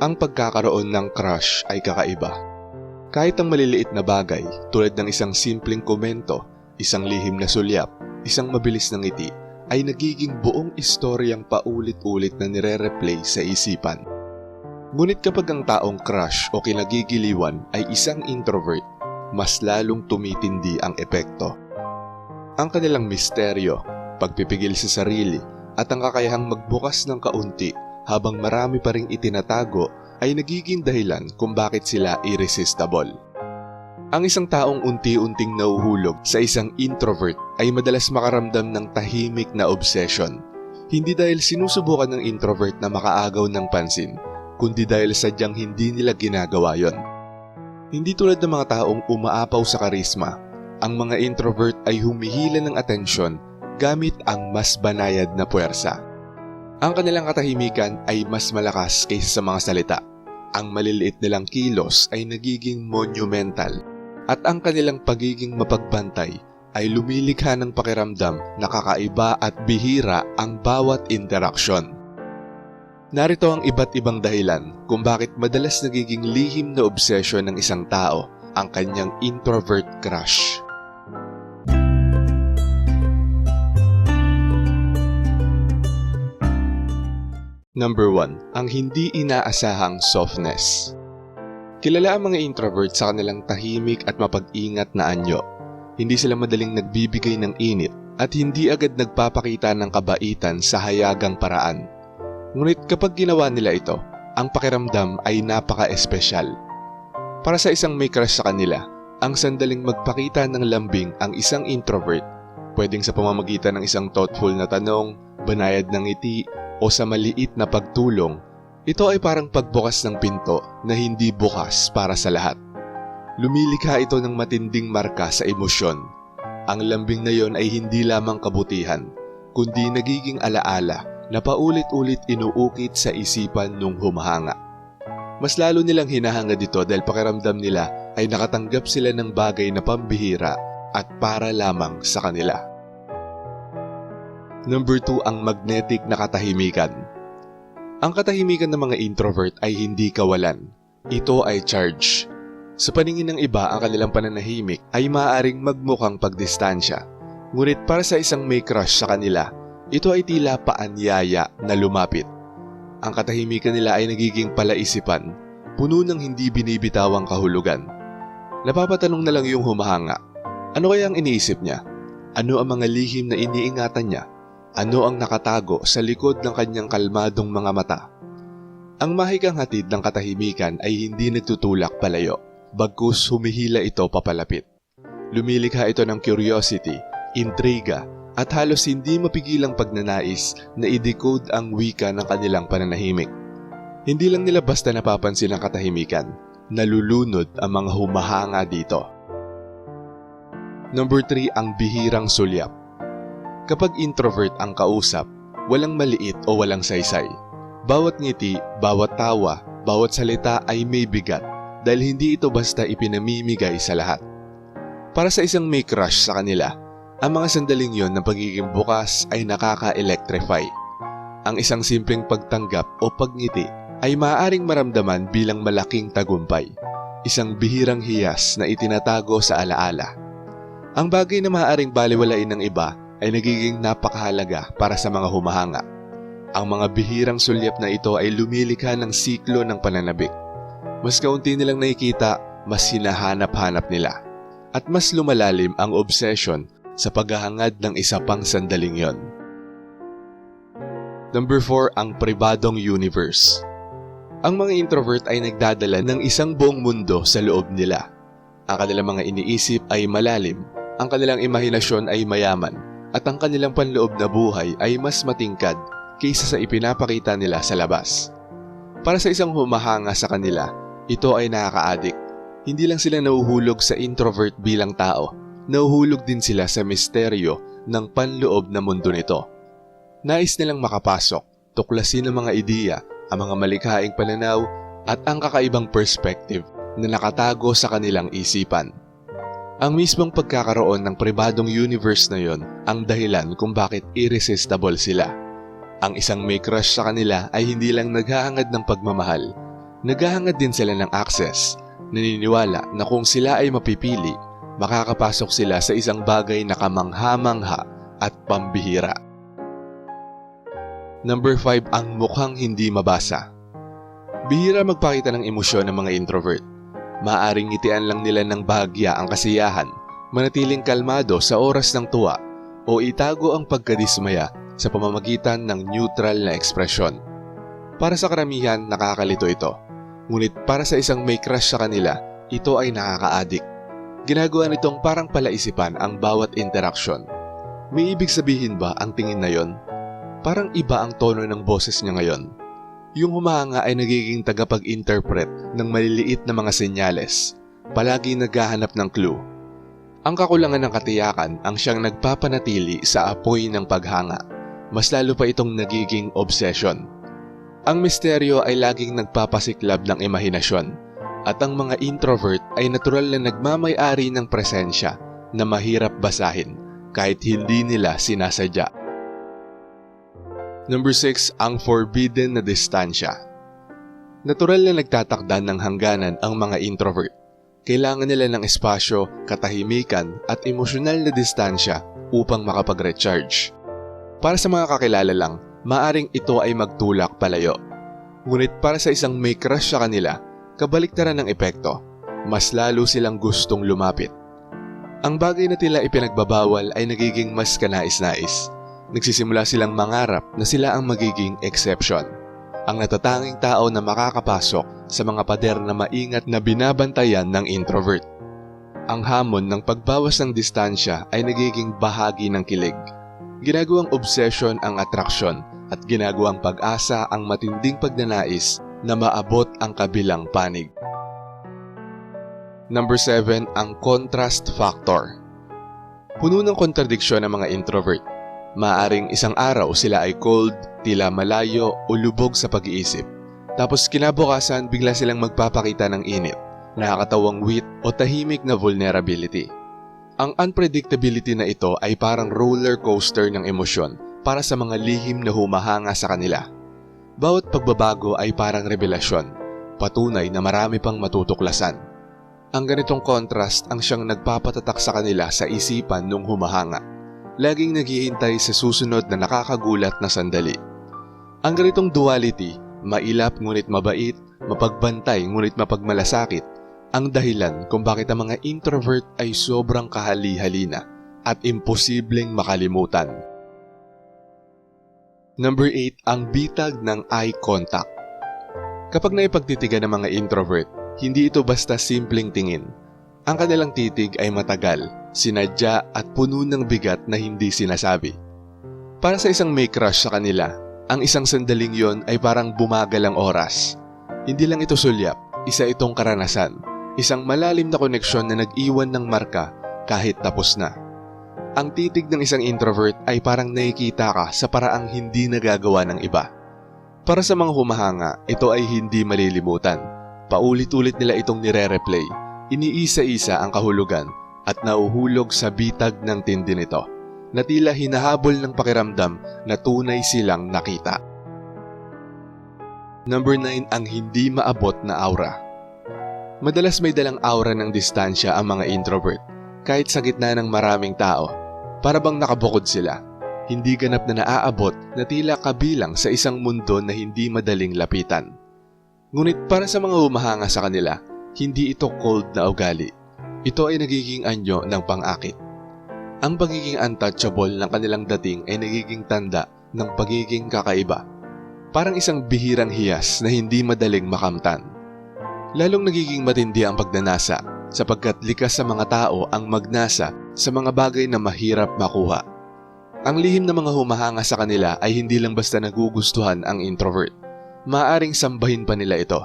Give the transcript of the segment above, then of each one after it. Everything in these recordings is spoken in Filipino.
Ang pagkakaroon ng crush ay kakaiba. Kahit ang maliliit na bagay tulad ng isang simpleng komento, isang lihim na sulyap, isang mabilis na ngiti, ay nagiging buong istoryang paulit-ulit na nire-replay sa isipan. Ngunit kapag ang taong crush o kinagigiliwan ay isang introvert, mas lalong tumitindi ang epekto. Ang kanilang misteryo, pagpipigil sa sarili, at ang kakayahang magbukas ng kaunti habang marami pa ring itinatago ay nagiging dahilan kung bakit sila irresistible. Ang isang taong unti-unting nauhulog sa isang introvert ay madalas makaramdam ng tahimik na obsession. Hindi dahil sinusubukan ng introvert na makaagaw ng pansin, kundi dahil sadyang hindi nila ginagawa yon. Hindi tulad ng mga taong umaapaw sa karisma, ang mga introvert ay humihila ng atensyon gamit ang mas banayad na puwersa. Ang kanilang katahimikan ay mas malakas kaysa sa mga salita. Ang maliliit nilang kilos ay nagiging monumental at ang kanilang pagiging mapagbantay ay lumilikha ng pakiramdam na kakaiba at bihira ang bawat interaksyon. Narito ang iba't ibang dahilan kung bakit madalas nagiging lihim na obsession ng isang tao ang kanyang introvert crush. Number 1. Ang hindi inaasahang softness. Kilala ang mga introvert sa kanilang tahimik at mapag-ingat na anyo. Hindi sila madaling nagbibigay ng init at hindi agad nagpapakita ng kabaitan sa hayagang paraan. Ngunit kapag ginawa nila ito, ang pakiramdam ay napaka-espesyal. Para sa isang may crush sa kanila, ang sandaling magpakita ng lambing ang isang introvert, pwedeng sa pamamagitan ng isang thoughtful na tanong, banayad ng ngiti, o sa maliit na pagtulong, ito ay parang pagbukas ng pinto na hindi bukas para sa lahat. Lumilikha ito ng matinding marka sa emosyon. Ang lambing na yon ay hindi lamang kabutihan, kundi nagiging alaala na paulit-ulit inuukit sa isipan nung humahanga. Mas lalo nilang hinahanga dito dahil pakiramdam nila ay nakatanggap sila ng bagay na pambihira at para lamang sa kanila. Number 2 ang magnetic na katahimikan. Ang katahimikan ng mga introvert ay hindi kawalan. Ito ay charge. Sa paningin ng iba, ang kanilang pananahimik ay maaaring magmukhang pagdistansya. Ngunit para sa isang may crush sa kanila, ito ay tila paanyaya na lumapit. Ang katahimikan nila ay nagiging palaisipan, puno ng hindi binibitawang kahulugan. Napapatanong na lang yung humahanga. Ano kaya ang iniisip niya? Ano ang mga lihim na iniingatan niya? Ano ang nakatago sa likod ng kanyang kalmadong mga mata? Ang mahikang hatid ng katahimikan ay hindi nagtutulak palayo, bagkus humihila ito papalapit. Lumilikha ito ng curiosity, intriga, at halos hindi mapigilang pagnanais na i-decode ang wika ng kanilang pananahimik. Hindi lang nila basta napapansin ang katahimikan, nalulunod ang mga humahanga dito. Number 3 ang bihirang sulyap. Kapag introvert ang kausap, walang maliit o walang saysay. Bawat ngiti, bawat tawa, bawat salita ay may bigat dahil hindi ito basta ipinamimigay sa lahat. Para sa isang may crush sa kanila, ang mga sandaling yon ng pagiging bukas ay nakaka-electrify. Ang isang simpleng pagtanggap o pagngiti ay maaaring maramdaman bilang malaking tagumpay, isang bihirang hiyas na itinatago sa alaala. Ang bagay na maaaring baliwalain ng iba ay nagiging napakahalaga para sa mga humahanga. Ang mga bihirang sulyap na ito ay lumilikha ng siklo ng pananabik. Mas kaunti nilang nakikita, mas hinahanap-hanap nila. At mas lumalalim ang obsession sa paghahangad ng isa pang sandaling yon. Number 4 ang pribadong universe. Ang mga introvert ay nagdadala ng isang buong mundo sa loob nila. Ang kanilang mga iniisip ay malalim, ang kanilang imahinasyon ay mayaman, at ang kanilang panloob na buhay ay mas matingkad kaysa sa ipinapakita nila sa labas. Para sa isang humahanga sa kanila, ito ay nakaka-addict. Hindi lang sila nahuhulog sa introvert bilang tao, nahuhulog din sila sa misteryo ng panloob na mundo nito. Nais nilang makapasok, tuklasin ang mga ideya, ang mga malikhaing pananaw at ang kakaibang perspective na nakatago sa kanilang isipan. Ang mismong pagkakaroon ng pribadong universe na yon ang dahilan kung bakit irresistible sila. Ang isang may crush sa kanila ay hindi lang naghahangad ng pagmamahal. Naghahangad din sila ng access. Naniniwala na kung sila ay mapipili, makakapasok sila sa isang bagay na kamangha-mangha at pambihira. Number 5 ang mukhang hindi mabasa. Bihira magpakita ng emosyon ng mga introvert. Maaring ngitian lang nila ng bahagya ang kasiyahan, manatiling kalmado sa oras ng tuwa, o itago ang pagkadismaya sa pamamagitan ng neutral na ekspresyon. Para sa karamihan, nakakalito ito. Ngunit para sa isang may crush sa kanila, ito ay nakaka-addict. Ginagawa nitong parang palaisipan ang bawat interaksyon. May ibig sabihin ba ang tingin na yon? Parang iba ang tono ng boses niya ngayon. Yung humanga ay nagiging tagapag-interpret ng maliliit na mga senyales, palagi naghahanap ng clue. Ang kakulangan ng katiyakan ang siyang nagpapanatili sa apoy ng paghanga. Mas lalo pa itong nagiging obsession. Ang misteryo ay laging nagpapasiklab ng imahinasyon at ang mga introvert ay natural na nagmamay-ari ng presensya na mahirap basahin kahit hindi nila sinasadya. Number 6, ang forbidden na distansya. Natural na nagtatakda ng hangganan ang mga introvert. Kailangan nila ng espasyo, katahimikan at emosyonal na distansya upang makapag-recharge. Para sa mga kakilala lang, maaring ito ay magtulak palayo. Ngunit para sa isang may crush sa kanila, kabaliktaran ng epekto, mas lalo silang gustong lumapit. Ang bagay na tila ipinagbabawal ay nagiging mas kanais-nais. Nagsisimula silang mangarap na sila ang magiging exception. Ang natatanging tao na makakapasok sa mga pader na maingat na binabantayan ng introvert. Ang hamon ng pagbawas ng distansya ay nagiging bahagi ng kilig. Ginagawang obsession ang atraksyon at ginagawang pag-asa ang matinding pagnanais na maabot ang kabilang panig. Number 7, ang contrast factor. Puno ng kontradiksyon ang mga introvert. Maaring isang araw sila ay cold, tila malayo o lubog sa pag-iisip. Tapos kinabukasan bigla silang magpapakita ng init, nakakatawang wit o tahimik na vulnerability. Ang unpredictability na ito ay parang roller coaster ng emosyon para sa mga lihim na humahanga sa kanila. Bawat pagbabago ay parang revelasyon, patunay na marami pang matutuklasan. Ang ganitong contrast ang siyang nagpapatatak sa kanila sa isipan nung humahanga. Laging naghihintay sa susunod na nakakagulat na sandali. Ang ganitong duality, mailap ngunit mabait, mapagbantay ngunit mapagmalasakit, ang dahilan kung bakit ang mga introvert ay sobrang kahali-halina at imposibleng makalimutan. Number 8, ang bitag ng eye contact. Kapag naipagtitigan ng mga introvert, hindi ito basta simpleng tingin. Ang kanilang titig ay matagal, sinadya at puno ng bigat na hindi sinasabi. Para sa isang may crush sa kanila, ang isang sandaling yon ay parang bumagal ang oras. Hindi lang ito sulyap, isa itong karanasan, isang malalim na koneksyon na nag-iwan ng marka kahit tapos na. Ang titig ng isang introvert ay parang nakikita ka sa paraang hindi nagagawa ng iba. Para sa mga humahanga, ito ay hindi malilimutan. Paulit-ulit nila itong nire-replay, iniisa-isa ang kahulugan at nauhulog sa bitag ng tindi nito na tila hinahabol ng pakiramdam na tunay silang nakita. Number 9 ang hindi maabot na aura. Madalas may dalang aura ng distansya ang mga introvert kahit sa gitna ng maraming tao. Para bang nakabukod sila. Hindi ganap na naaabot na tila kabilang sa isang mundo na hindi madaling lapitan. Ngunit para sa mga humahanga sa kanila, hindi ito cold na ugali. Ito ay nagiging anyo ng pang-akit. Ang pagiging untouchable ng kanilang dating ay nagiging tanda ng pagiging kakaiba. Parang isang bihirang hiyas na hindi madaling makamtan. Lalong nagiging matindi ang pagnanasa sapagkat likas sa mga tao ang magnasa sa mga bagay na mahirap makuha. Ang lihim ng mga humahanga sa kanila ay hindi lang basta nagugustuhan ang introvert. Maaring sambahin pa nila ito.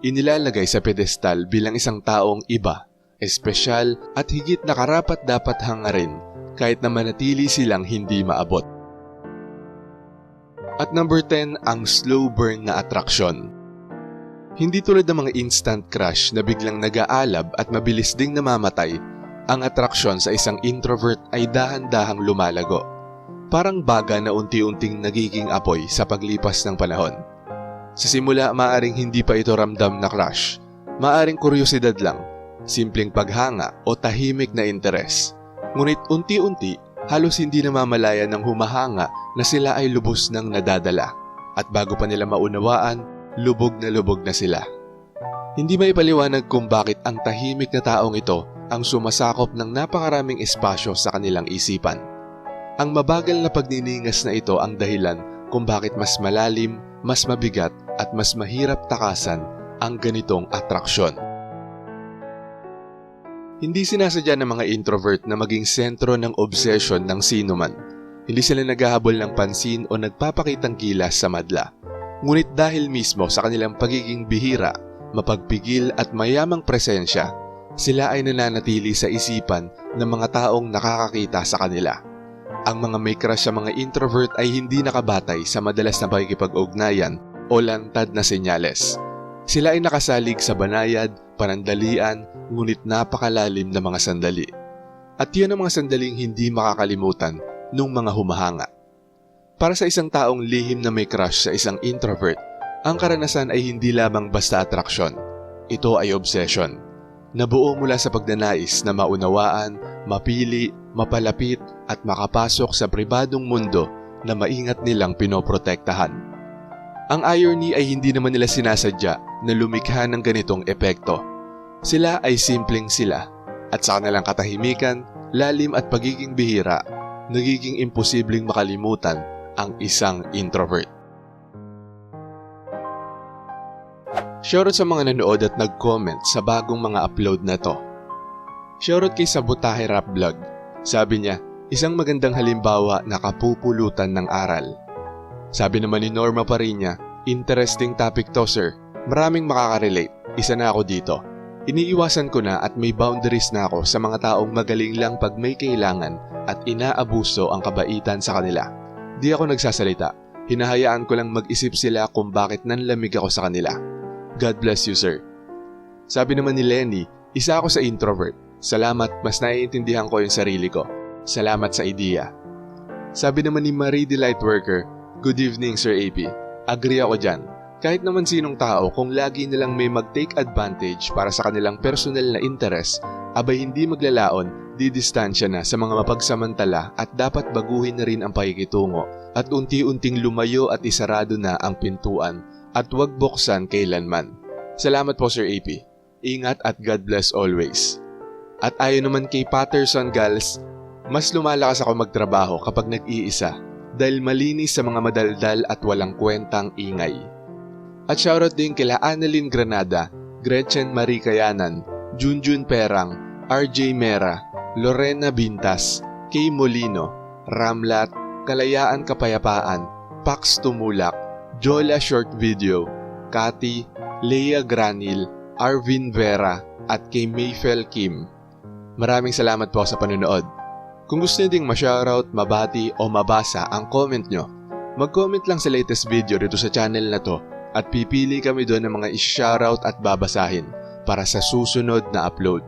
Inilalagay sa pedestal bilang isang taong iba, espesyal at higit na karapat dapat hangarin kahit na manatili silang hindi maabot. At number 10, ang slow burn na atraksyon. Hindi tulad ng mga instant crush na biglang nag-aalab at mabilis ding namamatay, ang atraksyon sa isang introvert ay dahan-dahang lumalago. parang baga na unti-unting nagiging apoy sa paglipas ng panahon. Sa simula, maaring hindi pa ito ramdam na crush. Maaring kuryosidad lang, simpleng paghanga o tahimik na interes. Ngunit unti-unti, halos hindi namamalayan ng humahanga na sila ay lubos ng nadadala. At bago pa nila maunawaan, lubog na lubog na sila. Hindi may paliwanag kung bakit ang tahimik na taong ito ang sumasakop ng napakaraming espasyo sa kanilang isipan. Ang mabagal na pagniningas na ito ang dahilan kung bakit mas malalim, mas mabigat at mas mahirap takasan ang ganitong atraksyon. Hindi sinasadya ng mga introvert na maging sentro ng obsession ng sino man. Hindi sila naghahabol ng pansin o nagpapakitang gilas sa madla. Ngunit dahil mismo sa kanilang pagiging bihira, mapagpigil at mayamang presensya, sila ay nananatili sa isipan ng mga taong nakakakita sa kanila. Ang mga may crush sa mga introvert ay hindi nakabatay sa madalas na pakikipag-ugnayan o lantad na senyales. Sila ay nakasalig sa banayad, panandalian, ngunit napakalalim na mga sandali. At yan ang mga sandaling hindi makakalimutan nung mga humahanga. Para sa isang taong lihim na may crush sa isang introvert, ang karanasan ay hindi lamang basta atraksyon. Ito ay obsession. Nabuo mula sa pagnanais na maunawaan, mapili, mapalapit at makapasok sa pribadong mundo na maingat nilang pinoprotektahan. Ang irony ay hindi naman nila sinasadya na lumikha ng ganitong epekto. Sila ay simpleng sila at sa kanilang katahimikan, lalim at pagiging bihira, nagiging imposibleng makalimutan ang isang introvert. Shoutout sa mga nanood at nag-comment sa bagong mga upload na to. Shoutout kay Sabotahe Rap Vlog. Sabi niya, isang magandang halimbawa na kapupulutan ng aral. Sabi naman ni Norma Parinya, interesting topic to sir. Maraming makaka-relate. Isa na ako dito. Iniiwasan ko na at may boundaries na ako sa mga taong magaling lang pag may kailangan at inaabuso ang kabaitan sa kanila. Di ako nagsasalita. Hinahayaan ko lang mag-isip sila kung bakit nanlamig ako sa kanila. God bless you, sir. Sabi naman ni Lenny, isa ako sa introvert. Salamat, mas naiintindihan ko yung sarili ko. Salamat sa idea. Sabi naman ni Marie Delight Worker, Good evening, Sir AP. Agree ako dyan. Kahit naman sinong tao kung lagi nilang may mag-take advantage para sa kanilang personal na interest, abay hindi maglalaon, didistansya na sa mga mapagsamantala at dapat baguhin na rin ang pakikitungo at unti-unting lumayo at isarado na ang pintuan at huwag buksan kailanman. Salamat po Sir AP. Ingat at God bless always. At ayon naman kay Patterson Gals, mas lumalakas ako magtrabaho kapag nag-iisa dahil malinis sa mga madaldal at walang kwentang ingay. At shoutout din kila Annalyn Granada, Gretchen Marie Kayanan, Junjun Perang, RJ Mera, Lorena Bintas, Kay Molino, Ramlat, Kalayaan Kapayapaan, Pax Tumulak, Jola Short Video, Kati, Leia Granil, Arvin Vera, at kay Mayfel Kim. Maraming salamat po sa panonood. Kung gusto niyo ding ma-shoutout, mabati o mabasa ang comment nyo, mag-comment lang sa latest video dito sa channel na to at pipili kami doon ng mga i-shoutout at babasahin para sa susunod na upload.